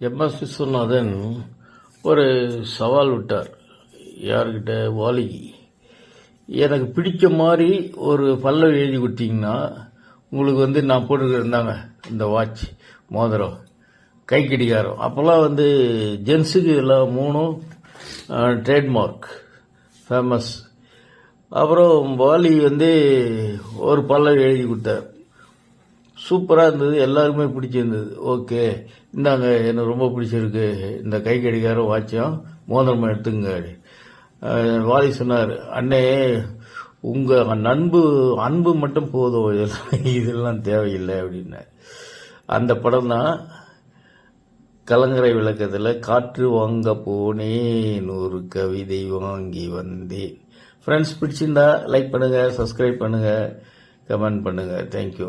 MS Viswanathan ஒரு சவால் விட்டார். யார்கிட்ட? வாலிக்கு எனக்கு பிடிச்ச மாதிரி ஒரு பல்லவி எழுதி கொடுத்தீங்கன்னா உங்களுக்கு வந்து நான் போட்டுருந்தாங்க இந்த வாட்ச் மோதிரம் கை கடிகாரம். அப்போல்லாம் வந்து ஜென்ஸுக்கு எல்லாம் மூணும் ட்ரேட்மார்க் ஃபேமஸ் அப்புறம் வாலி வந்து ஒரு பல்லவி எழுதி கொடுத்தார். சூப்பராக இருந்தது எல்லாருக்குமே பிடிச்சிருந்தது. ஓகே. இந்தாங்க எனக்கு ரொம்ப பிடிச்சிருக்கு. இந்த கை கடிகாரம் வாட்சியம் மோதிரம் எடுத்துங்க வாலி சொன்னார் அண்ணே உங்கள் நண்பு அன்பு மட்டும் போதும். இதெல்லாம் இதெல்லாம் தேவையில்லை அப்படின்னார். அந்த படம் தான் கலங்கரை விளக்கத்தில் காற்று வாங்க போனேன் ஒரு கவிதை வாங்கி வந்தேன். ஃப்ரெண்ட்ஸ் பிடிச்சிருந்தா லைக் பண்ணுங்கள் சப்ஸ்கிரைப் பண்ணுங்கள் கமெண்ட் பண்ணுங்கள் தேங்க்யூ